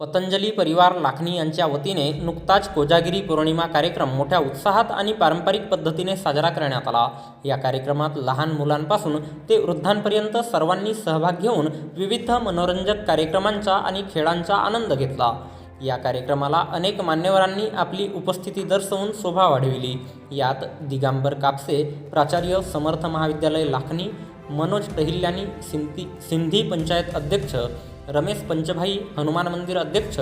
पतंजली परिवार लाखनी यांच्या वतीने नुकताच कोजागिरी पौर्णिमा कार्यक्रम मोठ्या उत्साहात आणि पारंपरिक पद्धतीने साजरा करण्यात आला. या कार्यक्रमात लहान मुलांपासून ते वृद्धांपर्यंत सर्वांनी सहभाग घेऊन विविध मनोरंजक कार्यक्रमांचा आणि खेळांचा आनंद घेतला. या कार्यक्रमाला अनेक मान्यवरांनी आपली उपस्थिती दर्शवून शोभा वाढविली. यात दिगांबर कापसे प्राचार्य समर्थ महाविद्यालय लाखनी मनोज टहिल्यानी सिंधी सिंधी पंचायत अध्यक्ष रमेश पंचभाई हनुमान मंदिर अध्यक्ष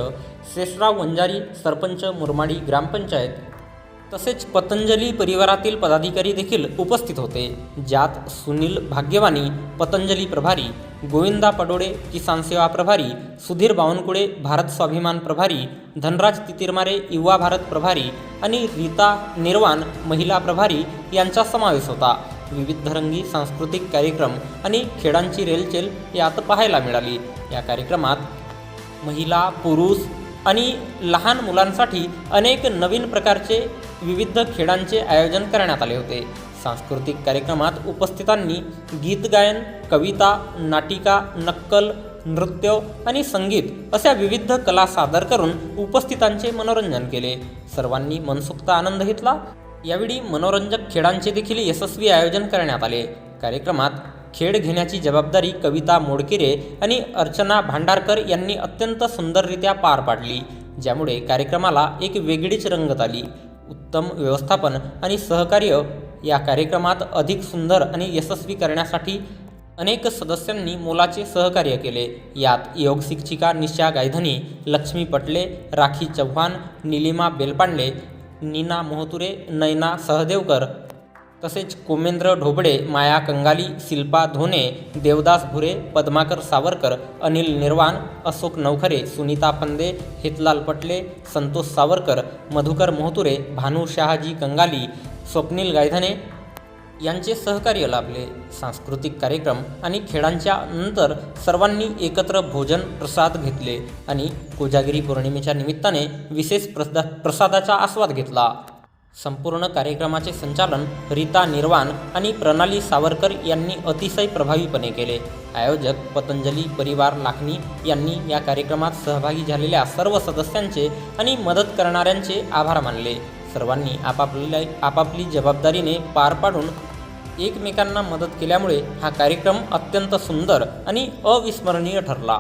शेषराव वंजारी सरपंच मुरमाडी ग्रामपंचायत तसेच पतंजली परिवारातील पदाधिकारी देखील उपस्थित होते ज्यात सुनील भाग्यवानी पतंजली प्रभारी गोविंदा पडोडे किसान सेवा प्रभारी सुधीर बावनकुळे भारत स्वाभिमान प्रभारी धनराज तितिरमारे युवा भारत प्रभारी आणि रीता निर्वाण महिला प्रभारी यांचा समावेश होता. विविधरंगी सांस्कृतिक कार्यक्रम आणि खेळांची रेलचेल यात पाहायला मिळाली. या कार्यक्रमात महिला पुरुष आणि लहान मुलांसाठी अनेक नवीन प्रकारचे विविध खेळांचे आयोजन करण्यात आले होते. सांस्कृतिक कार्यक्रमात उपस्थितांनी गीत गायन कविता नाटिका नक्कल नृत्य आणि संगीत अशा विविध कला सादर करून उपस्थितांचे मनोरंजन केले. सर्वांनी मनसोक्त आनंद घेतला. यावेळी मनोरंजक खेळांचे देखील यशस्वी आयोजन करण्यात आले. कार्यक्रमात खेळ घेण्याची जबाबदारी कविता मोडकिरे आणि अर्चना भांडारकर यांनी अत्यंत सुंदररित्या पार पाडली ज्यामुळे कार्यक्रमाला एक वेगळीच रंगत आली. उत्तम व्यवस्थापन आणि सहकार्य या कार्यक्रमात अधिक सुंदर आणि यशस्वी करण्यासाठी अनेक सदस्यांनी मोलाचे सहकार्य केले. यात योग शिक्षिका निशा गायधनी लक्ष्मी पटले राखी चव्हाण निलिमा बेलपांडे नीना मोहतुरे नयना सहदेवकर तसेच कोमेंद्र ढोबळे माया कंगाली शिल्पा धोने देवदास भुरे पद्माकर सावरकर अनिल निर्वाण अशोक नवखरे सुनीता पंदे हेतलाल पटले संतोष सावरकर मधुकर मोहतुरे भानू शहाजी कंगाली स्वप्नील गायधने यांचे सहकार्य लाभले सांस्कृतिक कार्यक्रम आणि खेळांच्या नंतर सर्वांनी एकत्र भोजन प्रसाद घेतले आणि कोजागिरी पौर्णिमेच्या निमित्ताने विशेष प्रसा प्रसादाचा आस्वाद घेतला. संपूर्ण कार्यक्रमाचे संचालन रीता निर्वाण आणि प्रणाली सावरकर यांनी अतिशय प्रभावीपणे केले. आयोजक पतंजली परिवार लाखनी यांनी या कार्यक्रमात सहभागी झालेल्या सर्व सदस्यांचे आणि मदत करणाऱ्यांचे आभार मानले. सर्वांनी आपापल्या आपापली जबाबदारीने पार पाडून एकमेकांना मदत केल्यामुळे हा कार्यक्रम अत्यंत सुंदर आणि अविस्मरणीय ठरला.